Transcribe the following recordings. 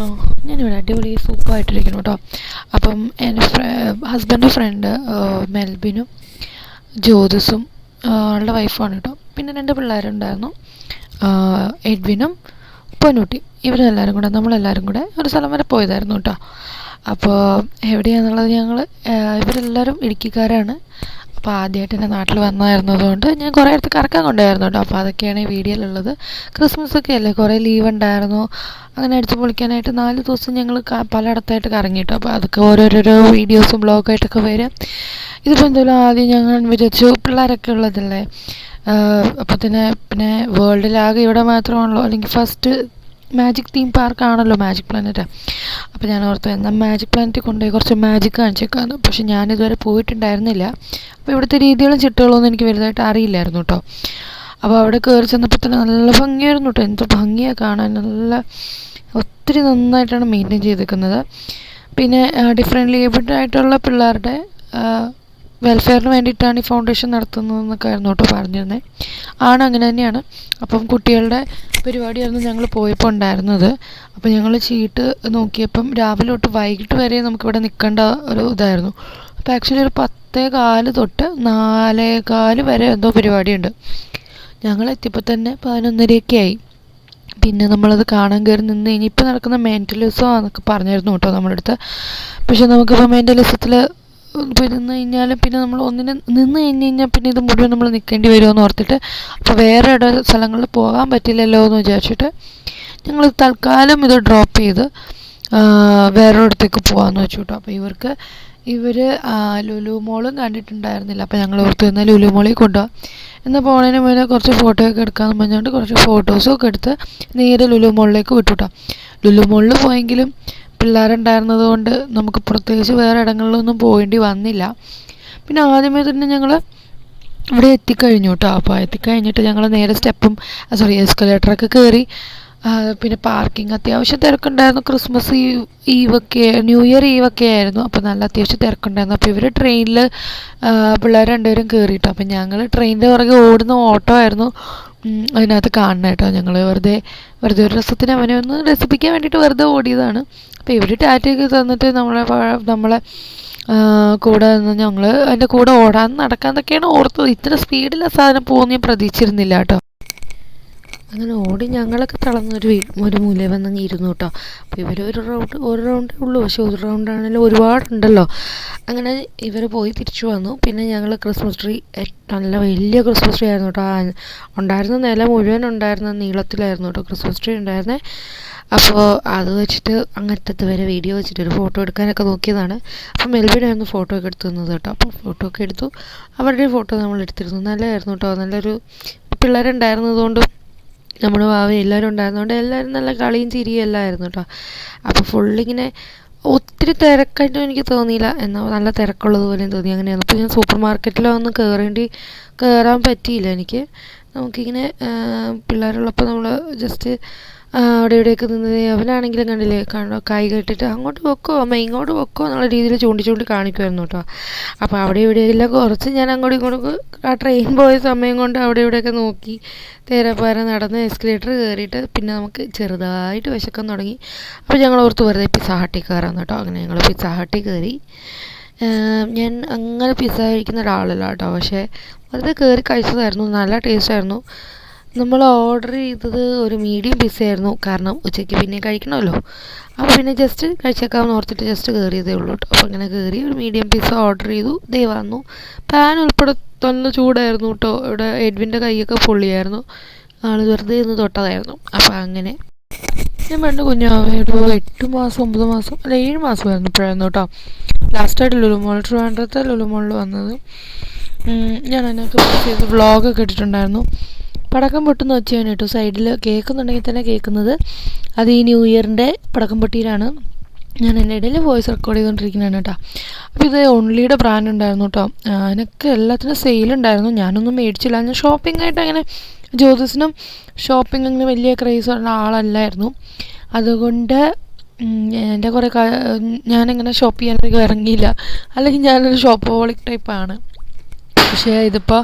സുഖമായിട്ടിരിക്കുന്നു ഞാനിവിടെ അടിപൊളി സൂപ്പറായിട്ടിരിക്കുന്നു കേട്ടോ. അപ്പം എന്റെ ഹസ്ബൻഡ് ഫ്രണ്ട് മെൽബിനും ജ്യോതിസും ആളുടെ വൈഫാണ് കേട്ടോ. പിന്നെ രണ്ട് പിള്ളേരുണ്ടായിരുന്നു എഡ്വിനും പൊന്നുട്ടി. ഇവരെല്ലാവരും കൂടെ നമ്മളെല്ലാവരും കൂടെ ഒരു സ്ഥലം വരെ പോയതായിരുന്നു കേട്ടോ. അപ്പോൾ എവിടെയാണെന്നുള്ളത് ഞങ്ങൾ ഇവരെല്ലാവരും ഇടുക്കിക്കാരാണ്. അപ്പോൾ ആദ്യമായിട്ട് എന്റെ നാട്ടിൽ വന്നായിരുന്നതുകൊണ്ട് ഞാൻ കുറേ അടുത്ത് കറക്കാൻ കൊണ്ടായിരുന്നു കേട്ടോ അപ്പോൾ അതൊക്കെയാണ് ഈ വീഡിയോയിലുള്ളത്. ക്രിസ്മസ് ഒക്കെ അല്ലേ? കുറേ ലീവ് ഉണ്ടായിരുന്നു. അങ്ങനെ അടിച്ച് പൊളിക്കാനായിട്ട് നാല് ദിവസം ഞങ്ങൾ പലയിടത്തായിട്ട് കറങ്ങിയിട്ടു അപ്പോൾ അതൊക്കെ ഓരോരോരോ വീഡിയോസും ബ്ലോഗായിട്ടൊക്കെ വരും. ഇതിപ്പോൾ എന്തായാലും ആദ്യം ഞങ്ങൾ വിചാരിച്ചു പിള്ളേരൊക്കെ ഉള്ളതല്ലേ? അപ്പോൾ തന്നെ പിന്നെ വേൾഡിലാകെ ഇവിടെ മാത്രമാണല്ലോ. അല്ലെങ്കിൽ ഫസ്റ്റ് മാജിക് തീം പാർക്കാണല്ലോ മാജിക് പ്ലാനറ്റ് അപ്പോൾ ഞാൻ ഓർത്തു എന്നാൽ മാജിക് പ്ലാനറ്റിൽ കൊണ്ടുപോയി കുറച്ച് മാജിക് കാണിച്ചേക്കാന്ന്. പക്ഷെ ഞാനിതുവരെ പോയിട്ടുണ്ടായിരുന്നില്ല. അപ്പോൾ ഇവിടുത്തെ രീതികളും ചിട്ടകളൊന്നും എനിക്ക് വലുതായിട്ട് അറിയില്ലായിരുന്നു കേട്ടോ അപ്പോൾ അവിടെ കയറി ചെന്നപ്പോൾ തന്നെ നല്ല ഭംഗിയായിരുന്നു കേട്ടോ എന്തോ ഭംഗിയാണ് കാണാൻ. നല്ല ഒത്തിരി നന്നായിട്ടാണ് മെയിന്റെയിൻ ചെയ്തിരിക്കുന്നത് പിന്നെ ഡിഫറെന്റ് ഏബിൾഡ് ആയിട്ടുള്ള പിള്ളേരുടെ വെൽഫെയറിന് വേണ്ടിയിട്ടാണ് ഈ ഫൗണ്ടേഷൻ നടത്തുന്നതെന്നൊക്കെ ആയിരുന്നു കേട്ടോ പറഞ്ഞിരുന്നത് ആണ് അങ്ങനെ തന്നെയാണ്. അപ്പം കുട്ടികളുടെ പരിപാടിയായിരുന്നു ഞങ്ങൾ പോയപ്പോൾ ഉണ്ടായിരുന്നത്. അപ്പോൾ ഞങ്ങൾ ചീട്ട് നോക്കിയപ്പം രാവിലെ തൊട്ട് വൈകിട്ട് വരെ നമുക്കിവിടെ നിൽക്കേണ്ട ഒരു ഇതായിരുന്നു. അപ്പോൾ ആക്ച്വലി ഒരു പത്തേ കാൽ തൊട്ട് നാലേ കാൽ വരെ എന്തോ പരിപാടിയുണ്ട്. ഞങ്ങൾ എത്തിയപ്പോൾ തന്നെ പതിനൊന്നരയൊക്കെ ആയി. പിന്നെ നമ്മളത് കാണാൻ കയറി നിന്ന് കഴിഞ്ഞ് ഇപ്പം നടക്കുന്ന മെന്റലിസം എന്നൊക്കെ പറഞ്ഞായിരുന്നു കേട്ടോ നമ്മുടെ അടുത്ത്. പക്ഷെ നമുക്കിപ്പോൾ മെന്റലിസത്തിൽ നിന്ന് കഴിഞ്ഞാൽ പിന്നെ നമ്മൾ ഒന്നിന് നിന്ന് കഴിഞ്ഞ് കഴിഞ്ഞാൽ പിന്നെ ഇത് മുഴുവൻ നമ്മൾ നിൽക്കേണ്ടി വരുമെന്ന് ഓർത്തിട്ട് അപ്പോൾ വേറെ ഇട സ്ഥലങ്ങളിൽ പോകാൻ പറ്റില്ലല്ലോ എന്ന് വിചാരിച്ചിട്ട് ഞങ്ങൾ തൽക്കാലം ഇത് ഡ്രോപ്പ് ചെയ്ത് വേറൊരിടത്തേക്ക് പോകാമെന്ന് വെച്ചു കേട്ടോ അപ്പോൾ ഇവർക്ക് ഇവർ ലുലു മോളും കണ്ടിട്ടുണ്ടായിരുന്നില്ല. അപ്പോൾ ഞങ്ങൾ ഓർത്ത് എന്നാൽ ലുലു മോളിൽ കൊണ്ടുപോകാം എന്നാൽ പോണതിന് മുന്നേ കുറച്ച് ഫോട്ടോയൊക്കെ എടുക്കാമെന്ന് പറഞ്ഞുകൊണ്ട് കുറച്ച് ഫോട്ടോസും ഒക്കെ എടുത്ത് നേരെ ലുലു മോളിലേക്ക് വിട്ടു കേട്ടോ ലുലു മോളിൽ പോയെങ്കിലും പിള്ളേരുണ്ടായിരുന്നത് കൊണ്ട് നമുക്ക് പ്രത്യേകിച്ച് വേറെ ഇടങ്ങളിലൊന്നും പോകേണ്ടി വന്നില്ല. പിന്നെ ആദ്യമേ തന്നെ ഞങ്ങൾ ഇവിടെ എത്തിക്കഴിഞ്ഞു കേട്ടോ അപ്പോൾ എത്തിക്കഴിഞ്ഞിട്ട് ഞങ്ങൾ നേരെ സ്റ്റെപ്പും സോറി എസ്കലേറ്ററൊക്കെ കയറി. പിന്നെ പാർക്കിംഗ് അത്യാവശ്യം തിരക്കുണ്ടായിരുന്നു. ക്രിസ്മസ് ഈവ് ഈവൊക്കെ ന്യൂ ഇയർ ഈവൊക്കെ ആയിരുന്നു. അപ്പോൾ നല്ല അത്യാവശ്യം തിരക്കുണ്ടായിരുന്നു. അപ്പോൾ ഇവർ ട്രെയിനിൽ പിള്ളേർ രണ്ടുപേരും കയറിയിട്ടു. അപ്പം ഞങ്ങൾ ട്രെയിനിന്റെ പുറകെ ഓടുന്ന ഓട്ടോ ആയിരുന്നു. അതിനകത്ത് കാണണം കേട്ടോ. ഞങ്ങൾ വെറുതെ വെറുതെ ഒരു രസത്തിന് അവനെ ഒന്ന് രസിപ്പിക്കാൻ വേണ്ടിയിട്ട് വെറുതെ ഓടിയതാണ്. അപ്പോൾ ഇവർ ടാറ്റയൊക്കെ തന്നിട്ട് നമ്മളെ നമ്മളെ കൂടെ നിന്ന് ഞങ്ങൾ അതിന്റെ കൂടെ ഓടാൻ നടക്കാന്നൊക്കെയാണ് ഓർത്തത്. ഇത്ര സ്പീഡിൽ ആ സാധനം പോകുമെന്ന് ഞാൻ പ്രതീക്ഷിച്ചിരുന്നില്ല കേട്ടോ. അങ്ങനെ ഓടി ഞങ്ങളൊക്കെ തളർന്നൊരു ഒരു മൂല വന്നങ്ങ് ഇരുന്നു കേട്ടോ. അപ്പോൾ ഇവർ ഒരു റൗണ്ട് ഒരു റൗണ്ടേ ഉള്ളൂ. പക്ഷേ ഒരു റൗണ്ടാണെങ്കിലും ഒരുപാടുണ്ടല്ലോ. അങ്ങനെ ഇവർ പോയി തിരിച്ചു വന്നു. പിന്നെ ഞങ്ങൾ ക്രിസ്മസ് ട്രീ നല്ല വലിയ ക്രിസ്മസ് ട്രീ ആയിരുന്നു കേട്ടോ. ഉണ്ടായിരുന്ന നില മുഴുവൻ ഉണ്ടായിരുന്ന നീളത്തിലായിരുന്നു കേട്ടോ ക്രിസ്മസ് ട്രീ ഉണ്ടായിരുന്നേ. അപ്പോൾ അത് വെച്ചിട്ട് അങ്ങറ്റത്ത് വരെ വീഡിയോ വെച്ചിട്ട് ഒരു ഫോട്ടോ എടുക്കാനൊക്കെ നോക്കിയതാണ്. അപ്പോൾ മെൽബിനായിരുന്നു ഫോട്ടോ ഒക്കെ എടുത്തു തന്നത് കേട്ടോ. അപ്പോൾ ഫോട്ടോ ഒക്കെ എടുത്തു. അവരുടെ ഫോട്ടോ നമ്മൾ എടുത്തിരുന്നു നല്ലതായിരുന്നു കേട്ടോ. നല്ലൊരു പിള്ളേരുണ്ടായിരുന്നതുകൊണ്ടും നമ്മുടെ ഭാവി എല്ലാവരും ഉണ്ടായിരുന്നതുകൊണ്ട് എല്ലാവരും നല്ല കളിയും ചിരിയും എല്ലാം ആയിരുന്നു കേട്ടോ അപ്പോൾ ഫുള്ളിങ്ങനെ ഒത്തിരി തിരക്കായിട്ടും എനിക്ക് തോന്നിയില്ല. എന്നാൽ നല്ല തിരക്കുള്ളതുപോലെയും തോന്നി അങ്ങനെയാണ് അപ്പോൾ ഞാൻ സൂപ്പർ മാർക്കറ്റിലൊന്നും കയറേണ്ടി കയറാൻ പറ്റിയില്ല എനിക്ക്. നമുക്കിങ്ങനെ പിള്ളേരുള്ളപ്പോൾ നമ്മൾ ജസ്റ്റ് അവിടെ ഇവിടെയൊക്കെ നിന്ന് അവനാണെങ്കിലും കണ്ടില്ലേ കണ്ടോ കൈ കെട്ടിട്ട് അങ്ങോട്ട് വെക്കോ അമ്മ ഇങ്ങോട്ട് വെക്കോ എന്നുള്ള രീതിയിൽ ചൂണ്ടി ചൂണ്ടി കാണിക്കുമായിരുന്നു കേട്ടോ. അപ്പോൾ അവിടെ ഇവിടെയെല്ലാം കുറച്ച് ഞാൻ അങ്ങോട്ടും ഇങ്ങോട്ടും ആ ട്രെയിൻ പോയ സമയം കൊണ്ട് അവിടെ ഇവിടെയൊക്കെ നോക്കി. തേരപ്പാര നടന്ന് എസ്കലേറ്റർ കയറിയിട്ട് പിന്നെ നമുക്ക് ചെറുതായിട്ട് വിശക്കാൻ തുടങ്ങി. അപ്പോൾ ഞങ്ങൾ ഓർത്ത് വെറുതെ പിസ്സ ഹട്ടിൽ കയറാമെന്ന് കേട്ടോ. അങ്ങനെ ഞങ്ങൾ പിസ്സ ഹട്ടിൽ കയറി. ഞാൻ അങ്ങനെ പിസ്സ കഴിക്കുന്ന ഒരാളല്ല കേട്ടോ. പക്ഷേ വെറുതെ കയറി കഴിച്ചതായിരുന്നു. നല്ല ടേസ്റ്റായിരുന്നു നമ്മൾ ഓർഡർ ചെയ്തത് ഒരു മീഡിയം പിസ്സ ആയിരുന്നു. കാരണം ഉച്ചയ്ക്ക് പിന്നെ കഴിക്കണമല്ലോ. അപ്പോൾ പിന്നെ ജസ്റ്റ് കഴിച്ചേക്കാമെന്ന് ഓർത്തിട്ട് ജസ്റ്റ് കയറിയതേ ഉള്ളൂ കേട്ടോ. അപ്പോൾ അങ്ങനെ കയറി ഒരു മീഡിയം പിസ്സ ഓർഡർ ചെയ്തു. ദേ വന്നു. പാൻ ഉൾപ്പെടെ നല്ല ചൂടായിരുന്നു കേട്ടോ. ഇവിടെ എഡ്വിന്റെ കൈയൊക്കെ പൊള്ളിയായിരുന്നു. ആൾ വെറുതെ ഒന്ന് തൊട്ടതായിരുന്നു. അപ്പോൾ അങ്ങനെ ഞാൻ പണ്ട് കുഞ്ഞാവയുടെ എട്ട് മാസം ഒമ്പത് മാസം അല്ല ഏഴ് മാസമായിരുന്നു ഇപ്പോഴായിരുന്നു കേട്ടോ. ലാസ്റ്റായിട്ട് ലുലുമോൾ ട്രിവാൻഡ്രത്തെ ലുലുമോളിൽ വന്നത്. ഞാൻ അതിനൊക്കെ ചെയ്ത് വ്ളോഗൊക്കെ ഇട്ടിട്ടുണ്ടായിരുന്നു. പടക്കം പൊട്ടുന്ന ഒച്ചയാണ് കേട്ടോ. സൈഡിൽ കേൾക്കുന്നുണ്ടെങ്കിൽ തന്നെ കേൾക്കുന്നത് അത് ഈ ന്യൂ ഇയറിന്റെ പടക്കം പൊട്ടിയിലാണ്. ഞാൻ എന്റെ ഇടയിൽ വോയിസ് റെക്കോർഡ് ചെയ്തുകൊണ്ടിരിക്കുന്നതാണ് കേട്ടോ. അപ്പോൾ ഇത് ഓൺലിയുടെ ബ്രാൻഡ് ഉണ്ടായിരുന്നു കേട്ടോ. അതിനൊക്കെ എല്ലാത്തിനും സെയിലുണ്ടായിരുന്നു ഞാനൊന്നും മേടിച്ചില്ല. ഞാൻ ഷോപ്പിംഗ് ആയിട്ട് അങ്ങനെ ജ്യോതിസിനും ഷോപ്പിംഗ് അങ്ങനെ വലിയ ക്രേസ് ഉള്ള ആളല്ലായിരുന്നു. അതുകൊണ്ട് എന്റെ കുറേ ഞാനിങ്ങനെ ഷോപ്പ് ചെയ്യാനൊക്കെ ഇറങ്ങിയില്ല. അല്ലെങ്കിൽ ഞാനൊരു ഷോപ്പ് ഹോളിക് ടൈപ്പാണ് പക്ഷേ ഇതിപ്പോൾ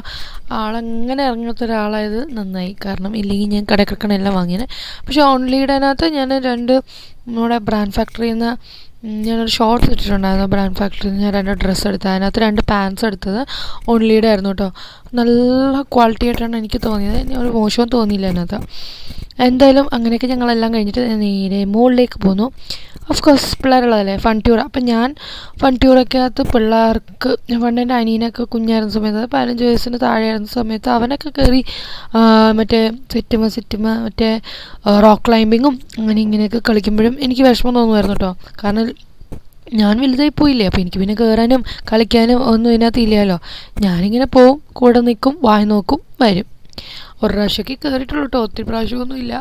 ആളങ്ങനെ ഇറങ്ങാത്ത ഒരാളായത് നന്നായി. കാരണം ഇല്ലെങ്കിൽ ഞാൻ കടക്കിടക്കണെല്ലാം വാങ്ങിയത് പക്ഷേ ഓൺലിയുടെ അതിനകത്ത് ഞാൻ രണ്ട് നമ്മുടെ ബ്രാൻഡ് ഫാക്ടറിയിൽ നിന്ന് ഞാനൊരു ഷോർട്ട്സ് ഇട്ടിട്ടുണ്ടായിരുന്നു. ബ്രാൻഡ് ഫാക്ടറിയിൽ നിന്ന് ഞാൻ രണ്ട് ഡ്രസ്സ് എടുത്തത്. അതിനകത്ത് രണ്ട് പാൻസ് എടുത്തത് ഓൺലിയുടെ ആയിരുന്നു കേട്ടോ നല്ല ക്വാളിറ്റി ആയിട്ടാണ് എനിക്ക് തോന്നിയത്. ഒരു മോശവും തോന്നിയില്ല അതിനകത്ത്. എന്തായാലും അങ്ങനെയൊക്കെ ഞങ്ങളെല്ലാം കഴിഞ്ഞിട്ട് നേരെ മുകളിലേക്ക് പോന്നു. ഓഫ് കോഴ്സ് പിള്ളേരുള്ളതല്ലേ? ഫൺ ടൂർ അപ്പം ഞാൻ ഫൺ അകത്ത് പിള്ളേർക്ക് പണ്ട് എന്റെ അനിയനൊക്കെ കുഞ്ഞായിരുന്ന സമയത്ത് പതിനഞ്ച് വയസ്സിന് താഴെയായിരുന്ന സമയത്ത് അവനൊക്കെ കയറി മറ്റേ സെറ്റുമ സെറ്റുമ മറ്റേ റോക്ക് ക്ലൈമ്പിങ്ങും അങ്ങനെ ഇങ്ങനെയൊക്കെ കളിക്കുമ്പോഴും എനിക്ക് വിഷമം തോന്നുമായിരുന്നു കേട്ടോ. കാരണം ഞാൻ വലുതായി പോയില്ലേ അപ്പോൾ എനിക്ക് പിന്നെ കയറാനും കളിക്കാനും ഒന്നും ഇതിനകത്ത് ഇല്ലല്ലോ. ഞാനിങ്ങനെ പോവും കൂടെ നിൽക്കും വായി നോക്കും വരും. ഒരു പ്രാവശ്യമൊക്കെ കയറിയിട്ടുള്ളൂ കേട്ടോ. ഒത്തിരി പ്രാവശ്യമൊന്നുമില്ല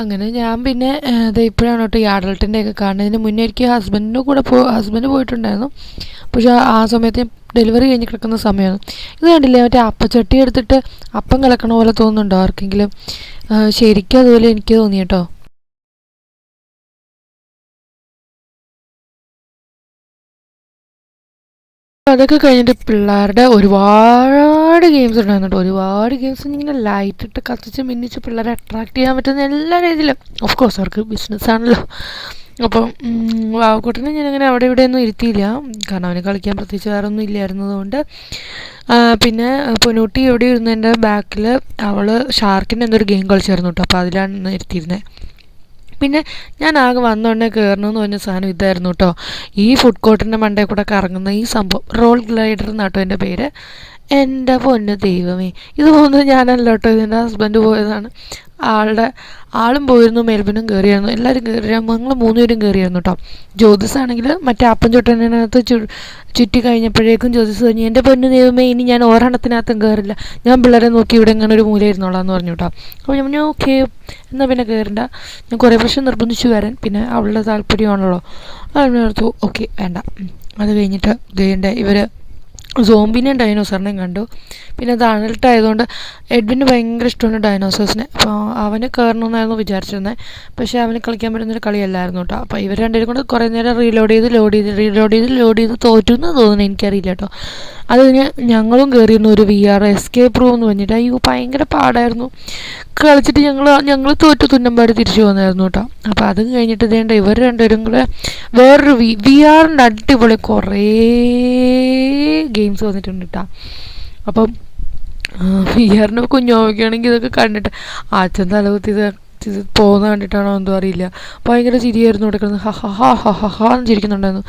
അങ്ങനെ ഞാൻ പിന്നെ ഇത് ഇപ്പോഴാണ് കേട്ടോ ഈ അഡൾട്ടിന്റെ ഒക്കെ കാണുന്നതിന് മുന്നേ എനിക്ക് ഹസ്ബൻഡിന്റെ കൂടെ പോ ഹസ്ബൻഡ് പോയിട്ടുണ്ടായിരുന്നു. പക്ഷേ ആ സമയത്ത് ഞാൻ ഡെലിവറി കഴിഞ്ഞ് കിടക്കുന്ന സമയമാണ്. ഇത് കണ്ടില്ലേ മറ്റേ അപ്പച്ചട്ടി എടുത്തിട്ട് അപ്പം കലക്കണ പോലെ തോന്നുന്നുണ്ടോ ആർക്കെങ്കിലും? ശരിക്കും അതുപോലെ എനിക്ക് തോന്നി കേട്ടോ. അതൊക്കെ കഴിഞ്ഞിട്ട് പിള്ളേരുടെ ഒരുപാട് ഗെയിംസ് ഉണ്ടായിരുന്നു കേട്ടോ ഒരുപാട് ഗെയിംസ് ഇങ്ങനെ ലൈറ്റ് ഇട്ട് കത്തിച്ച് മിന്നിച്ച് പിള്ളേരെ അട്രാക്ട് ചെയ്യാൻ പറ്റുന്ന എല്ലാ രീതിയിലും. ഓഫ് കോഴ്സ് അവർക്ക് ബിസിനസ് ആണല്ലോ. അപ്പം ഞാൻ അങ്ങനെ അവിടെ ഇവിടെ ഒന്നും ഇരുത്തിയില്ല. കാരണം അവന് കളിക്കാൻ പ്രത്യേകിച്ച് വേറെ ഒന്നും ഇല്ലായിരുന്നതുകൊണ്ട്. പിന്നെ പൊന്നൂട്ടി എവിടെ ഇരുന്നതിന്റെ ബാക്കിൽ അവൾ ഷാർക്കിന്റെ എന്തൊരു ഗെയിം കളിച്ചായിരുന്നു കേട്ടോ. അപ്പോൾ അതിലാണ് ഇരുത്തിയിരുന്നത് പിന്നെ ഞാൻ ആകെ വന്നോണ്ടേ കയറണമെന്ന് പറഞ്ഞ സാധനം ഇതായിരുന്നു കേട്ടോ. ഈ ഫുഡ് കോർട്ടിന്റെ മണ്ടേ കൂടെ കറങ്ങുന്ന ഈ സംഭവം. റോൾ ഗ്ലൈഡർ എന്നാട്ടോ എന്റെ പേര്. എന്റെ പൊന്ന് ദൈവമേ ഇത് പോകുന്നത് ഞാനല്ല കേട്ടോ. ഇതിന്റെ ഹസ്ബൻഡ് പോയതാണ്. ആളുടെ ആളും പോയിരുന്നു മേൽപ്പനും കയറിയായിരുന്നു. എല്ലാവരും കയറിയാൽ ഞങ്ങൾ മൂന്നുപേരും കയറിയായിരുന്നു കേട്ടോ. ജ്യോതിസ് ആണെങ്കിൽ മറ്റേ അപ്പം ചുട്ടനകത്ത് ചു ചുറ്റി കഴിഞ്ഞപ്പോഴേക്കും ജ്യോതിസ് പറഞ്ഞു എന്റെ പൊന്നു ദൈവമേ ഇനി ഞാൻ ഒരെണ്ണത്തിനകത്തും കയറില്ല. ഞാൻ പിള്ളേരെ നോക്കി ഇവിടെ ഇങ്ങനെ ഒരു എന്ന് പറഞ്ഞു കേട്ടോ. അപ്പോൾ ഞാൻ പറഞ്ഞു ഓക്കെ എന്നാൽ പിന്നെ കയറണ്ട. ഞാൻ കുറേ പ്രാവശ്യം നിർബന്ധിച്ചു വരാൻ പിന്നെ അവളുടെ താല്പര്യമാണല്ലോ. അതിനടുത്തു ഓക്കെ വേണ്ട. അത് കഴിഞ്ഞിട്ട് ഇതേണ്ട ഇവർ സോംബിനെയും ഡൈനോസറിനെയും കണ്ടു. പിന്നെ അത് ആയതുകൊണ്ട് എഡ്വിന് ഭയങ്കര ഇഷ്ടമാണ് ഡൈനോസേഴ്സിനെ അപ്പോൾ അവന് കയറണമെന്നായിരുന്നു വിചാരിച്ചിരുന്നത് പക്ഷേ അവന് കളിക്കാൻ പറ്റുന്നൊരു കളിയല്ലായിരുന്നു കേട്ടോ. അപ്പോൾ ഇവർ രണ്ടുപേരും കൊണ്ട് കുറേ നേരം റീലോഡ് ചെയ്ത് ലോഡ് ചെയ്ത് റീലോഡ് ചെയ്ത് ലോഡ് ചെയ്ത് തോറ്റു എന്ന് തോന്നുന്നു. എനിക്കറിയില്ല കേട്ടോ. അത് കഴിഞ്ഞ് ഞങ്ങളും കയറിയിരുന്നു ഒരു വി ആർ എസ്കേപ്പ് റൂം എന്ന് പറഞ്ഞിട്ട്. അയ്യോ ഭയങ്കര പാടായിരുന്നു. കളിച്ചിട്ട് ഞങ്ങൾ ഞങ്ങൾ തോറ്റു തുന്നമ്പാടി തിരിച്ചു വന്നായിരുന്നു കേട്ടോ അപ്പോൾ അത് കഴിഞ്ഞിട്ട് ഇതേണ്ട ഇവർ രണ്ടുപേരും കൂടെ വേറൊരു വി വി ആറിന്റെ അടിപൊളി കുറേ ഗെയിംസ് വന്നിട്ടുണ്ട് കേട്ടോ അപ്പം വി ആറിന്റെ കുഞ്ഞോമയ്ക്കാണെങ്കിൽ ഇതൊക്കെ കണ്ടിട്ട് അച്ഛൻ തലകുത്തി ഇത് പോകുന്ന കണ്ടിട്ടാണോ എന്തോ അറിയില്ല. ഭയങ്കര ചിരിയായിരുന്നു ഇവിടെ കിടന്ന്. ഹ ഹ ഹ ഹ ചിരിക്കുന്നുണ്ടായിരുന്നു.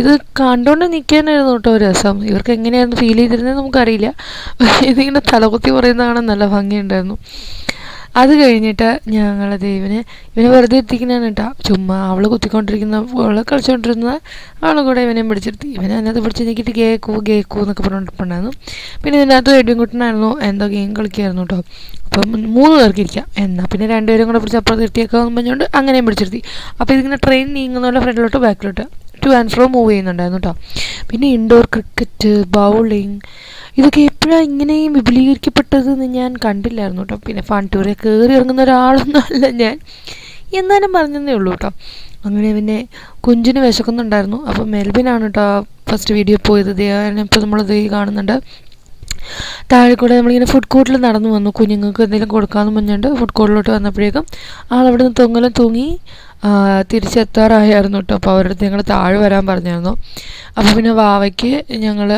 ഇത് കണ്ടുകൊണ്ട് നിൽക്കാനായിരുന്നു കേട്ടോ രസം. ഇവർക്ക് എങ്ങനെയായിരുന്നു ഫീൽ ചെയ്തിരുന്നത് നമുക്കറിയില്ല. ഇതിങ്ങനെ തലകുത്തി പറയുന്നതാണ് നല്ല ഭംഗിയുണ്ടായിരുന്നു. അത് കഴിഞ്ഞിട്ട് ഞങ്ങൾ ഇവനെ ഇവനെ വെറുതെ എത്തിക്കുന്നതാണ് കേട്ടോ. ചുമ്മാ അവൾ കുത്തിക്കൊണ്ടിരിക്കുന്ന അവൾ കളിച്ചുകൊണ്ടിരുന്ന അവളും കൂടെ ഇവനെയും പിടിച്ചിരുത്തി. ഇവനെ അതിനകത്ത് പിടിച്ച് നിൽക്കിയിട്ട് കേക്കൂ കേക്കൂ എന്നൊക്കെ പറഞ്ഞിട്ടുണ്ടായിരുന്നു പിന്നെ ഇതിനകത്ത് എഡ്വിൻകുട്ടനായിരുന്നു എന്തോ ഗെയിം കളിക്കുമായിരുന്നു കേട്ടോ. അപ്പം മൂന്ന് പേർക്ക് ഇരിക്കാം. എന്നാൽ പിന്നെ രണ്ടുപേരും കൂടെ പിടിച്ച് അപ്പുറത്ത് ഇരുത്തിയേക്കാന്ന് പറഞ്ഞുകൊണ്ട് അങ്ങനെയും പിടിച്ചിരുത്തി. അപ്പോൾ ഇതിങ്ങനെ ട്രെയിൻ നീങ്ങുന്ന പോലെ ഫ്രണ്ടിലോട്ട് ബാക്കിലോട്ട് ടു ആൻഡ് ഫ്രോ മൂവ് ചെയ്യുന്നുണ്ടായിരുന്നു കേട്ടോ. പിന്നെ ഇൻഡോർ ക്രിക്കറ്റ് ബൗളിംഗ് ഇതൊക്കെ എപ്പോഴാണ് ഇങ്ങനെയും വിപുലീകരിക്കപ്പെട്ടതെന്ന് ഞാൻ കണ്ടില്ലായിരുന്നു കേട്ടോ പിന്നെ ഫൺ കയറി ഇറങ്ങുന്ന ഒരാളൊന്നും അല്ല ഞാൻ. എന്നാലും പറഞ്ഞതേ ഉള്ളൂ കേട്ടോ അങ്ങനെ പിന്നെ കുഞ്ചിന് വിശക്കുന്നുണ്ടായിരുന്നു. അപ്പോൾ മെൽബിനാണ് കേട്ടോ ഫസ്റ്റ് വീഡിയോ പോയത്. ഇപ്പോൾ നമ്മളത് കാണുന്നുണ്ട്. താഴെ കൂടെ നമ്മളിങ്ങനെ ഫുഡ് കോർട്ടിൽ നടന്നു വന്നു. കുഞ്ഞുങ്ങൾക്ക് എന്തെങ്കിലും കൊടുക്കാമെന്ന് പറഞ്ഞുകൊണ്ട് ഫുഡ് കോർട്ടിലോട്ട് വന്നപ്പോഴേക്കും ആളവിടെ നിന്ന് തൊങ്ങലും തൂങ്ങി തിരിച്ചെത്താറായിരുന്നു കേട്ടോ. അപ്പോൾ അവരുടെ ഞങ്ങൾ താഴെ വരാൻ പറഞ്ഞിരുന്നു അപ്പോൾ പിന്നെ വാവയ്ക്ക് ഞങ്ങൾ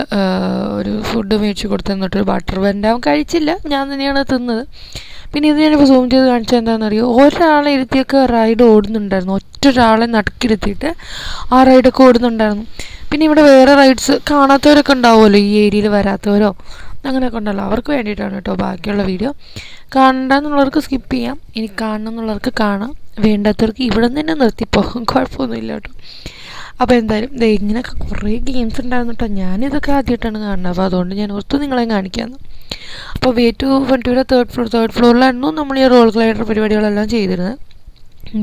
ഒരു ഫുഡ് മേടിച്ച് കൊടുത്തു ഒരു ബട്ടർ വെന്റാവും കഴിച്ചില്ല. ഞാൻ തന്നെയാണ് തിന്നത്. പിന്നെ ഇത് ഞാനിപ്പോൾ സൂം ചെയ്ത് കാണിച്ചത് എന്താണെന്നറിയോ? ഒരാളെ ഇരുത്തിയൊക്കെ റൈഡ് ഓടുന്നുണ്ടായിരുന്നു. ഒറ്റ ഒരാളെ നടുക്കിരുത്തിയിട്ട് ആ റൈഡൊക്കെ ഓടുന്നുണ്ടായിരുന്നു. പിന്നെ ഇവിടെ വേറെ റൈഡ്സ് കാണാത്തവരൊക്കെ ഉണ്ടാവുമല്ലോ ഈ ഏരിയയിൽ വരാത്തവരോ? അങ്ങനെയൊക്കെ ഉണ്ടല്ലോ അവർക്ക് വേണ്ടിയിട്ടാണ് കേട്ടോ ബാക്കിയുള്ള വീഡിയോ. കാണണ്ടെന്നുള്ളവർക്ക് സ്കിപ്പ് ചെയ്യാം. ഇനി കാണണം എന്നുള്ളവർക്ക് കാണാം. വേണ്ടാത്തവർക്ക് ഇവിടെ നിന്ന് തന്നെ നിർത്തിപ്പോകും കുഴപ്പമൊന്നുമില്ല കേട്ടോ. അപ്പോൾ എന്തായാലും ദേ ഇങ്ങനെയൊക്കെ കുറേ ഗെയിംസ് ഉണ്ടായിരുന്നു കേട്ടോ. ഞാനിതൊക്കെ ആദ്യമായിട്ടാണ് കാണുന്നത്. അപ്പോൾ അതുകൊണ്ട് ഞാൻ ഓർത്തു നിങ്ങളെ കാണിക്കാമെന്ന് അപ്പോൾ വേ ടു വണ്ടിയുടെ തേർഡ് ഫ്ലോർ തേർഡ് ഫ്ലോറിലായിരുന്നു നമ്മൾ ഈ റോൾ ഗ്ലൈഡർ പരിപാടികളെല്ലാം ചെയ്തിരുന്നത്.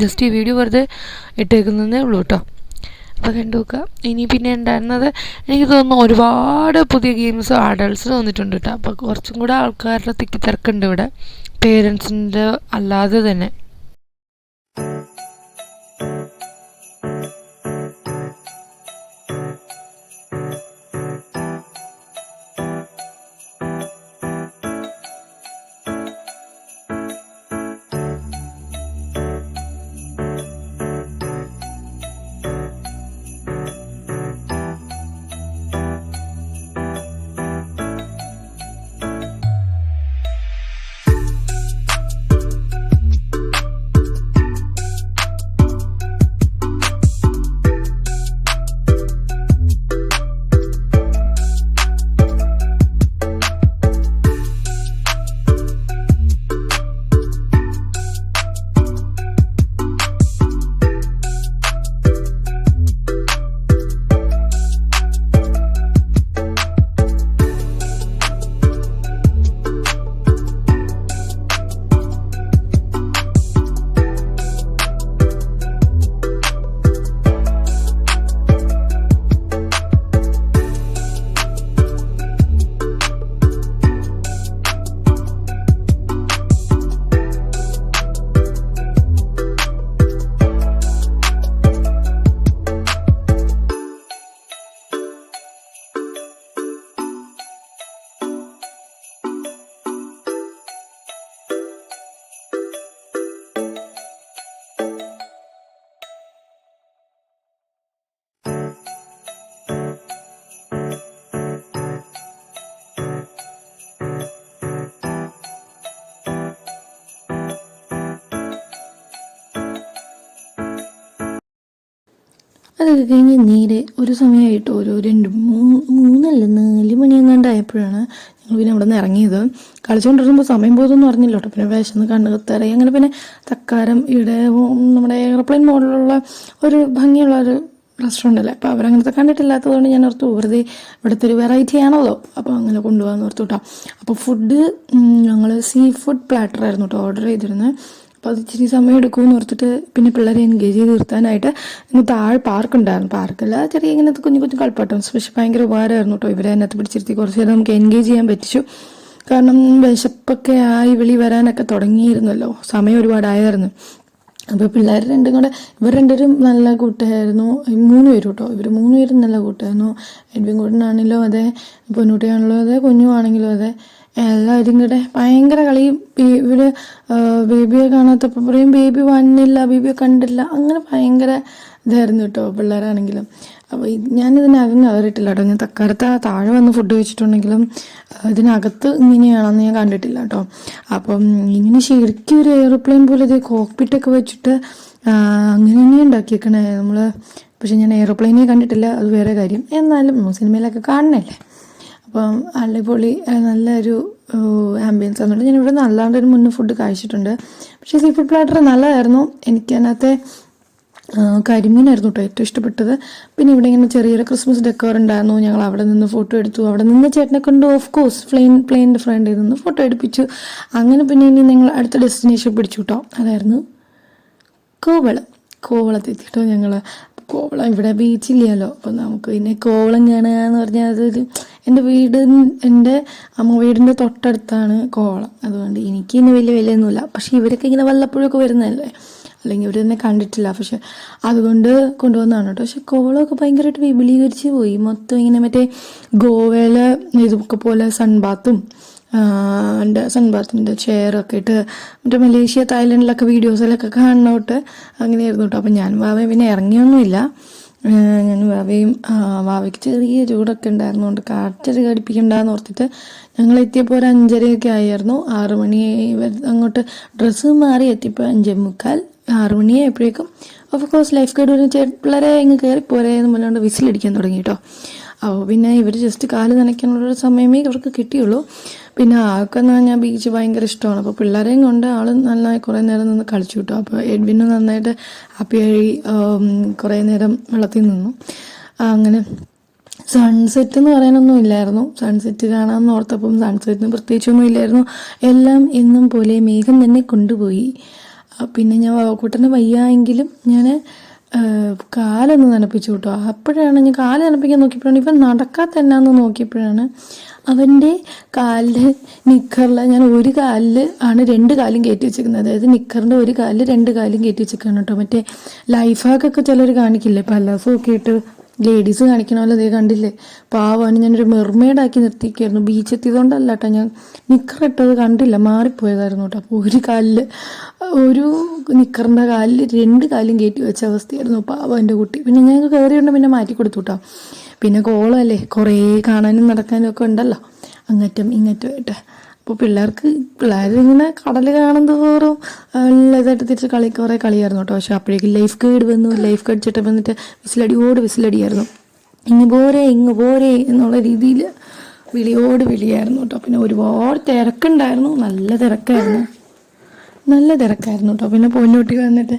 ജസ്റ്റ് ഈ വീഡിയോ വെറുതെ ഇട്ടേക്കുന്നതേ ഉള്ളൂ കേട്ടോ. അപ്പോൾ കണ്ടു നോക്കുക. ഇനി പിന്നെ ഉണ്ടായിരുന്നത് എനിക്ക് തോന്നുന്നു ഒരുപാട് പുതിയ ഗെയിംസ് അഡൾട്ട്സിന് വന്നിട്ടുണ്ട് കേട്ടോ. അപ്പോൾ കുറച്ചും കൂടെ ആൾക്കാരുടെ തിക്കിത്തിരക്കുണ്ട് ഇവിടെ. പേരൻസിന്റെ അല്ലാതെ തന്നെ. അതൊക്കെ കഴിഞ്ഞ് നേരെ ഒരു സമയമായിട്ട് ഓരോ രണ്ട് മൂന്ന് മൂന്നല്ല നാല് മണിയെങ്ങാണ്ടായപ്പോഴാണ് ഞങ്ങൾ പിന്നെ അവിടെ നിന്ന് ഇറങ്ങിയത്. കളിച്ചുകൊണ്ടിരുന്നപ്പോൾ സമയം പോകുമെന്ന് അറിഞ്ഞില്ല കേട്ടോ പിന്നെ വിശന്ന് കണ്ണ് കത്തറി അങ്ങനെ പിന്നെ തക്കാരം ഇവിടെ നമ്മുടെ എയർപ്ലെയിൻ മോഡലുള്ള ഒരു ഭംഗിയുള്ള ഒരു റെസ്റ്റോറന്റ് അല്ലേ? അപ്പോൾ അവരങ്ങനത്തെ കണ്ടിട്ടില്ലാത്തതുകൊണ്ട് ഞാൻ ഓർത്തു വെറുതെ ഇവിടുത്തെ ഒരു വെറൈറ്റി ആണല്ലോ. അപ്പോൾ അങ്ങനെ കൊണ്ടുപോകാമെന്ന് ഓർത്തു കേട്ടോ അപ്പോൾ ഫുഡ് ഞങ്ങൾ സീ ഫുഡ് പ്ലാറ്റർ ആയിരുന്നു കേട്ടോ ഓർഡർ ചെയ്തിരുന്നത് അപ്പോൾ അത് ഇച്ചിരി സമയം എടുക്കുമെന്ന് ഓർത്തിട്ട് പിന്നെ പിള്ളേരെ എൻഗേജ് ചെയ്ത് നിർത്താനായിട്ട് ഇങ്ങ് താഴെ പാർക്ക് ഉണ്ടായിരുന്നു. പാർക്കല്ല ചെറിയ ഇങ്ങനത്തെ കുഞ്ഞു കുഞ്ഞു കളിപ്പാട്ടം. പക്ഷെ ഭയങ്കര ഉപകാരമായിരുന്നു കേട്ടോ ഇവരെ അതിനകത്ത് പിടിച്ചിരുത്തി കുറച്ച് നേരം നമുക്ക് എൻഗേജ് ചെയ്യാൻ പറ്റിച്ചു. കാരണം വിശപ്പൊക്കെ ആയി വിളി വരാനൊക്കെ തുടങ്ങിയിരുന്നല്ലോ. സമയം ഒരുപാടായിരുന്നു. അപ്പോൾ പിള്ളേർ രണ്ടും കൂടെ ഇവർ രണ്ടുപേരും നല്ല കൂട്ടായിരുന്നു മൂന്ന് പേരും കേട്ടോ ഇവർ മൂന്ന് പേരും നല്ല കൂട്ടായിരുന്നു എഡ്വിൻ കൂട്ടനാണെങ്കിലും അതെ പൊന്നൂട്ടിയാണെങ്കിലും അതെ കുഞ്ഞുമാണെങ്കിലും അതെ എല്ലാവരും കൂടെ ഭയങ്കര കളിയും ഇവർ ബേബിയെ കാണാത്തപ്പോൾ പറയും ബേബി വന്നില്ല ബേബിയെ കണ്ടില്ല. അങ്ങനെ ഭയങ്കര ഇതായിരുന്നു കേട്ടോ പിള്ളേരാണെങ്കിലും. അപ്പോൾ ഞാനിതിനകം കയറിയിട്ടില്ല കേട്ടോ ഞാൻ തക്കാലത്ത് ആ താഴെ വന്ന് ഫുഡ് കഴിച്ചിട്ടുണ്ടെങ്കിലും ഇതിനകത്ത് ഇങ്ങനെയാണെന്ന് ഞാൻ കണ്ടിട്ടില്ല കേട്ടോ അപ്പം ഇങ്ങനെ ശരിക്കും ഒരു എയർപ്ലെയിൻ പോലെ ഇത് കോക്പിറ്റൊക്കെ വെച്ചിട്ട് അങ്ങനെ തന്നെ ഉണ്ടാക്കിയേക്കണേ. നമ്മൾ പക്ഷെ ഞാൻ എയർപ്ലെയിനെ കണ്ടിട്ടില്ല. അത് വേറെ കാര്യം. എന്നാലും സിനിമയിലൊക്കെ കാണണല്ലേ അപ്പം അടിപൊളി നല്ലൊരു ആംബിയൻസ് ആണെന്നുണ്ട്. ഞാൻ ഇവിടെ നല്ലാണ്ട് ഒരു മുന്നേ ഫുഡ് കഴിച്ചിട്ടുണ്ട്. പക്ഷേ സീ ഫുഡ് പ്ലാറ്റർ നല്ലതായിരുന്നു. എനിക്ക് അതിനകത്തെ ആ, കരിമീനായിരുന്നു കേട്ടോ ഏറ്റവും ഇഷ്ടപ്പെട്ടത്. പിന്നെ ഇവിടെ ഇങ്ങനെ ചെറിയൊരു ക്രിസ്മസ് ഡെക്കോർ ഉണ്ടായിരുന്നു. ഞങ്ങൾ അവിടെ നിന്ന് ഫോട്ടോ എടുത്തു. അവിടെ നിന്ന് ചേട്ടനെ കൊണ്ട് ഓഫ് കോഴ്സ് പ്ലെയിൻ പ്ലെയിന്റെ ഫ്രണ്ടിൽ നിന്ന് ഫോട്ടോ എടുപ്പിച്ചു. അങ്ങനെ പിന്നെ ഇനി നിങ്ങൾ അടുത്ത ഡെസ്റ്റിനേഷൻ പിടിച്ചു കേട്ടോ അതായിരുന്നു കോവളം. കോവളത്ത് എത്തിയിട്ടോ ഞങ്ങൾ കോവളം ഇവിടെ ബീച്ചില്ലല്ലോ അപ്പോൾ നമുക്ക് പിന്നെ കോവളം കാണുക എന്ന് പറഞ്ഞാൽ അതൊരു എന്റെ വീട് എന്റെ അമ്മ വീടിന്റെ തൊട്ടടുത്താണ് കോവളം. അതുകൊണ്ട് എനിക്ക് ഇനി വലിയ വിലയൊന്നുമില്ല. പക്ഷേ ഇവരൊക്കെ ഇങ്ങനെ വല്ലപ്പോഴൊക്കെ വരുന്നതല്ലേ? അല്ലെങ്കിൽ ഇവർ തന്നെ കണ്ടിട്ടില്ല. പക്ഷെ അതുകൊണ്ട് കൊണ്ടുവന്നതാണ് കേട്ടോ. പക്ഷെ കോവളമൊക്കെ ഭയങ്കരമായിട്ട് വിപുലീകരിച്ച് പോയി. മൊത്തം ഇങ്ങനെ മറ്റേ ഗോവയിലെ ഇതൊക്കെ പോലെ സൺബാത്തും എന്റെ സൺബാത്തിന്റെ ചെയറൊക്കെ ഇട്ട് മറ്റേ മലേഷ്യ തായ്ലൻഡിലൊക്കെ വീഡിയോസിലൊക്കെ കാണുന്നോട്ട് അങ്ങനെയായിരുന്നു കേട്ടോ. അപ്പം ഞാൻ വാവേ പിന്നെ ഇറങ്ങിയൊന്നുമില്ല. ഞാൻ വാവയും വാവയ്ക്ക് ചെറിയ ചൂടൊക്കെ ഉണ്ടായിരുന്നുകൊണ്ട് കാറ്റൊരു കടിപ്പിക്കണ്ടെന്ന് ഓർത്തിട്ട് ഞങ്ങൾ എത്തിയപ്പോൾ ഒരു അഞ്ചരയൊക്കെ ആയിരുന്നു. ആറു മണി അങ്ങോട്ട് ഡ്രസ്സ് മാറി എത്തിയപ്പോൾ അഞ്ചേ മുക്കാൽ. ആറ് മണിയായപ്പോഴേക്കും ഓഫ് കോഴ്സ് ലൈഫ് ഗാർഡ് പറഞ്ഞ പിള്ളേരെ ഇങ്ങ് കയറി പോരേ എന്ന് പറഞ്ഞുകൊണ്ട് വിസിലടിക്കാൻ തുടങ്ങി കേട്ടോ അപ്പോൾ പിന്നെ ഇവർ ജസ്റ്റ് കാൽ നനയ്ക്കാനുള്ളൊരു സമയമേ ഇവർക്ക് കിട്ടിയുള്ളൂ. പിന്നെ ആൾക്കെന്ന് പറഞ്ഞാൽ ബീച്ച് ഭയങ്കര ഇഷ്ടമാണ്. അപ്പോൾ പിള്ളേരെയും കൊണ്ട് ആൾ നന്നായി കുറേ നേരം നിന്ന് കളിച്ചു കിട്ടും അപ്പോൾ എഡ്വിന് നന്നായിട്ട് ഹാപ്പി ആയി കുറേ നേരം വെള്ളത്തിൽ നിന്നു. അങ്ങനെ സൺസെറ്റ് എന്ന് പറയാനൊന്നും ഇല്ലായിരുന്നു. സൺസെറ്റ് കാണാമെന്ന് ഓർത്തപ്പം സൺസെറ്റിന് പ്രത്യേകിച്ചൊന്നും ഇല്ലായിരുന്നു. എല്ലാം എന്നും പോലെ മേഘം തന്നെ കൊണ്ടുപോയി. പിന്നെ ഞാൻ വാവക്കൂട്ടന് വയ്യായെങ്കിലും ഞാൻ കാലൊന്ന് നനപ്പിച്ചു കേട്ടോ. അപ്പോഴാണ് ഞാൻ കാൽ നനപ്പിക്കാൻ നോക്കിയപ്പോഴാണ് ഇപ്പം നടക്കാത്ത എന്നാന്ന് നോക്കിയപ്പോഴാണ് അവന്റെ കാലിൽ നിക്കറിൽ ഞാൻ ഒരു കാലിൽ ആണ് രണ്ട് കാലും കയറ്റി വെച്ചിരിക്കുന്നത് അതായത് നിക്കറിന്റെ ഒരു കാലിൽ രണ്ട് കാലും കയറ്റി വെച്ചേക്കാണ് കേട്ടോ. മറ്റേ ലൈഫാക്കൊക്കെ ചിലർ കാണിക്കില്ലേ? പല്ലാസമൊക്കെ ഇട്ട് ലേഡീസ് കാണിക്കണ പോലെ അതേ കണ്ടില്ലേ? പാവാണ് ഞാനൊരു മെർമെയ്ഡാക്കി നിർത്തിക്കായിരുന്നു ബീച്ച് എത്തിയതുകൊണ്ടല്ല കേട്ടോ ഞാൻ നിക്കറിട്ടത് കണ്ടില്ല. മാറിപ്പോയതായിരുന്നു കേട്ടോ അപ്പോൾ ഒരു കാലിൽ ഒരു നിക്കറിന്റെ കാലിൽ രണ്ട് കാലും കയറ്റി വെച്ച അവസ്ഥയായിരുന്നു പാവാന്റെ കുട്ടി. പിന്നെ ഞാൻ കയറിയുണ്ട് പിന്നെ മാറ്റി കൊടുത്തു കേട്ടോ പിന്നെ കോളല്ലേ? കുറേ കാണാനും നടക്കാനും ഒക്കെ ഉണ്ടല്ലോ. അങ്ങറ്റം ഇങ്ങറ്റമായിട്ട് അപ്പോൾ പിള്ളേർക്ക് പിള്ളേരിങ്ങനെ കടൽ കാണുന്നത് തോറും ഇതായിട്ട് തിരിച്ച് കളി കുറേ കളിയായിരുന്നു കേട്ടോ പക്ഷെ അപ്പോഴേക്കും ലൈഫ് ഗൈഡ് വന്നു ലൈഫ് ഗൈഡ് ചിട്ട വന്നിട്ട് വിസിലടിയോട് വിസിലടിയായിരുന്നു. ഇങ്ങ് പോരെ ഇങ്ങ് പോരെ എന്നുള്ള രീതിയിൽ വിളിയോട് വിളിയായിരുന്നു കേട്ടോ പിന്നെ ഒരുപാട് തിരക്കുണ്ടായിരുന്നു നല്ല തിരക്കായിരുന്നു. നല്ല തിരക്കായിരുന്നു കേട്ടോ പിന്നെ പൊന്നുകുട്ടി വന്നിട്ട്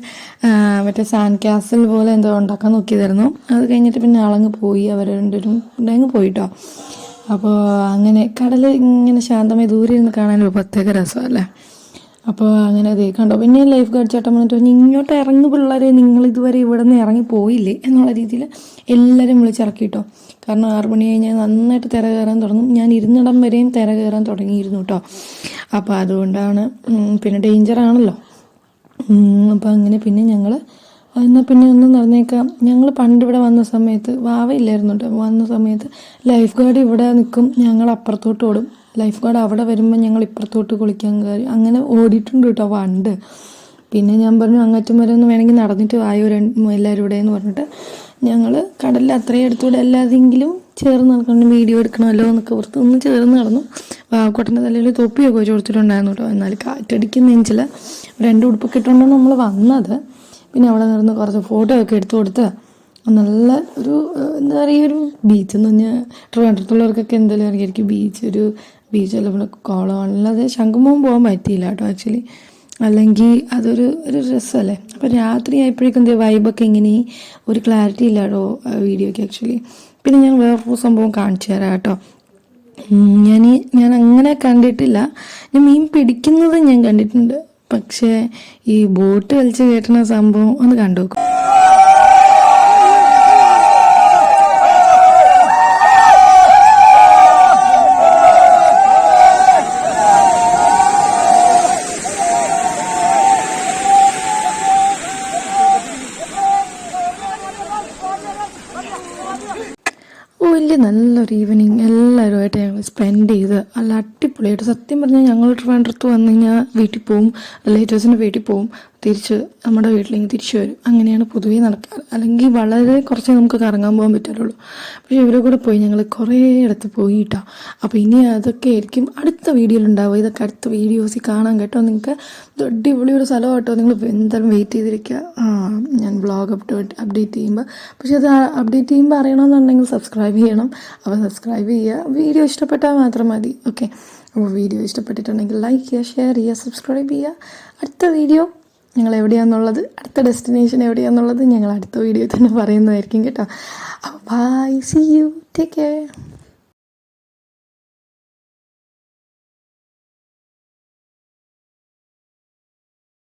മറ്റേ സാൻ കാസിൽ പോലെ എന്തോ ഉണ്ടാക്കാൻ നോക്കിയതായിരുന്നു. അത് കഴിഞ്ഞിട്ട് പിന്നെ ആളങ്ങ് പോയി അവർ രണ്ടുപേരും പോയിട്ടോ അപ്പോൾ അങ്ങനെ കടൽ ഇങ്ങനെ ശാന്തമായി ദൂരെ ഇരുന്ന് ഒരു പ്രത്യേക രസമല്ലേ? അപ്പോൾ അങ്ങനെ അതേ കണ്ടോ. പിന്നെ ലൈഫ് ഗാർഡ് ചേട്ടൻ വന്നിട്ട് പറഞ്ഞു ഇങ്ങോട്ട് ഇറങ്ങി പിള്ളേരെ നിങ്ങൾ ഇതുവരെ ഇവിടെ നിന്ന് ഇറങ്ങി പോയില്ലേ? എന്നുള്ള രീതിയിൽ എല്ലാവരും വിളിച്ചിറക്കി കേട്ടോ കാരണം ആറ് മണി കഴിഞ്ഞാൽ നന്നായിട്ട് തിര കയറാൻ തുടങ്ങും. ഞാൻ ഇരുന്നിടം വരെയും തിര കയറാൻ തുടങ്ങിയിരുന്നു കേട്ടോ അപ്പോൾ അതുകൊണ്ടാണ് പിന്നെ ഡേഞ്ചറാണല്ലോ അപ്പോൾ അങ്ങനെ പിന്നെ ഞങ്ങൾ എന്നാൽ പിന്നെ ഒന്ന് നടന്നേക്കാം ഞങ്ങൾ പണ്ട് ഇവിടെ വന്ന സമയത്ത് വാവയില്ലായിരുന്നു കേട്ടോ വന്ന സമയത്ത് ലൈഫ് ഗാർഡ് ഇവിടെ നിൽക്കും ഞങ്ങൾ അപ്പുറത്തോട്ട് ഓടും. ലൈഫ് ഗാർഡ് അവിടെ വരുമ്പോൾ ഞങ്ങൾ ഇപ്പുറത്തോട്ട് കുളിക്കാൻ കയറി. അങ്ങനെ ഓടിയിട്ടുണ്ട് കേട്ടോ പണ്ട് പിന്നെ ഞാൻ പറഞ്ഞു അങ്ങറ്റം വരെ ഒന്ന് വേണമെങ്കിൽ നടന്നിട്ട് വായു എല്ലാവരും ഇവിടെ എന്ന് പറഞ്ഞിട്ട് ഞങ്ങൾ കടലിൽ അത്രയും അടുത്തൂടെ അല്ലാതെങ്കിലും ചേർന്ന് നടക്കണം വീഡിയോ എടുക്കണമല്ലോ എന്നൊക്കെ ഓർത്ത് ഒന്ന് ചേർന്ന് നടന്നു. വാവക്കോട്ടന്റെ തലയിൽ തൊപ്പിയൊക്കെ വെച്ച് കൊടുത്തിട്ടുണ്ടായിരുന്നു കേട്ടോ എന്നാൽ കാറ്റടിക്കുന്ന നെഞ്ചിൽ രണ്ട് ഉടുപ്പൊക്കെ ഇട്ടുകൊണ്ടാണ് നമ്മൾ വന്നത്. പിന്നെ അവിടെ നിന്ന് കുറച്ച് ഫോട്ടോ ഒക്കെ എടുത്തു കൊടുത്ത് നല്ല ഒരു എന്താ പറയുക ഒരു ബീച്ച് എന്ന് പറഞ്ഞാൽ ട്രിവാൻഡ്രത്തുള്ളവർക്കൊക്കെ എന്തായാലും അറിയായിരിക്കും ബീച്ച് ഒരു ബീച്ച് അല്ല പിന്നെ കുളം അല്ലാതെ ശംഖുമുഖം പോകാൻ പറ്റിയില്ല കേട്ടോ ആക്ച്വലി അല്ലെങ്കിൽ അതൊരു ഒരു രസമല്ലേ അപ്പോൾ രാത്രി ആയപ്പോഴേക്കും എന്താ വൈബൊക്കെ ഇങ്ങനെ ഒരു ക്ലാരിറ്റി ഇല്ല കേട്ടോ വീഡിയോയ്ക്ക് ആക്ച്വലി പിന്നെ ഞാൻ വേറൊരു സംഭവം കാണിച്ചു തരാം കേട്ടോ. ഞാൻ ഞാൻ അങ്ങനെ കണ്ടിട്ടില്ല. ഞാൻ മീൻ പിടിക്കുന്നത് ഞാൻ കണ്ടിട്ടുണ്ട്. പക്ഷേ ഈ ബോട്ട് വലിച്ചു കയറ്റുന്ന സംഭവം ഒന്ന് കണ്ടു നോക്കും ഓ വലിയ നല്ലൊരു ഈവനിങ് എല്ലാവരുമായിട്ട് ഞങ്ങൾ സ്പെൻഡ് ചെയ്ത് നല്ല അടിപൊളിയായിട്ട് സത്യം പറഞ്ഞാൽ ഞങ്ങൾ ട്രിവാൻഡ്രത്ത് വന്നു കഴിഞ്ഞാൽ വീട്ടിൽ പോവും. റിലേറ്റീവ്സിന്റെ വീട്ടിൽ പോവും. തിരിച്ച് നമ്മുടെ വീട്ടിലേക്ക് തിരിച്ചു വരും. അങ്ങനെയാണ് പൊതുവേ നടക്കാറ്. അല്ലെങ്കിൽ വളരെ കുറച്ചേ നമുക്ക് കറങ്ങാൻ പോകാൻ പറ്റുള്ളൂ പക്ഷേ ഇവരെ കൂടെ പോയി ഞങ്ങൾ കുറേ ഇടത്ത് പോയിട്ടാ. അപ്പോൾ ഇനി അതൊക്കെ ആയിരിക്കും അടുത്ത വീഡിയോയിൽ ഉണ്ടാവുക. ഇതൊക്കെ അടുത്ത വീഡിയോസിൽ കാണാൻ കേട്ടോ. നിങ്ങൾക്ക് അടിപൊളി ഒരു സ്ഥലം കേട്ടോ. നിങ്ങൾ എന്തായാലും വെയിറ്റ് ചെയ്തിരിക്കുക. ഞാൻ ബ്ലോഗ് അപ്ഡേറ്റ് അപ്ഡേറ്റ് ചെയ്യുമ്പോൾ പക്ഷേ അത് അപ്ഡേറ്റ് ചെയ്യുമ്പോൾ അറിയണമെന്നുണ്ടെങ്കിൽ സബ്സ്ക്രൈബ് ചെയ്യണം. അപ്പോൾ സബ്സ്ക്രൈബ് ചെയ്യുക. വീഡിയോ ഇഷ്ടപ്പെട്ടാൽ മാത്രം മതി. ഓക്കെ അപ്പോൾ വീഡിയോ ഇഷ്ടപ്പെട്ടിട്ടുണ്ടെങ്കിൽ ലൈക്ക് ചെയ്യുക ഷെയർ ചെയ്യുക സബ്സ്ക്രൈബ് ചെയ്യുക. അടുത്ത വീഡിയോ ഞങ്ങൾ എവിടെയാണെന്നുള്ളത് അടുത്ത ഡെസ്റ്റിനേഷൻ എവിടെയാണെന്നുള്ളത് ഞങ്ങൾ അടുത്ത വീഡിയോ തന്നെ പറയുന്നതായിരിക്കും കേട്ടോ. അപ്പോൾ bye see you take care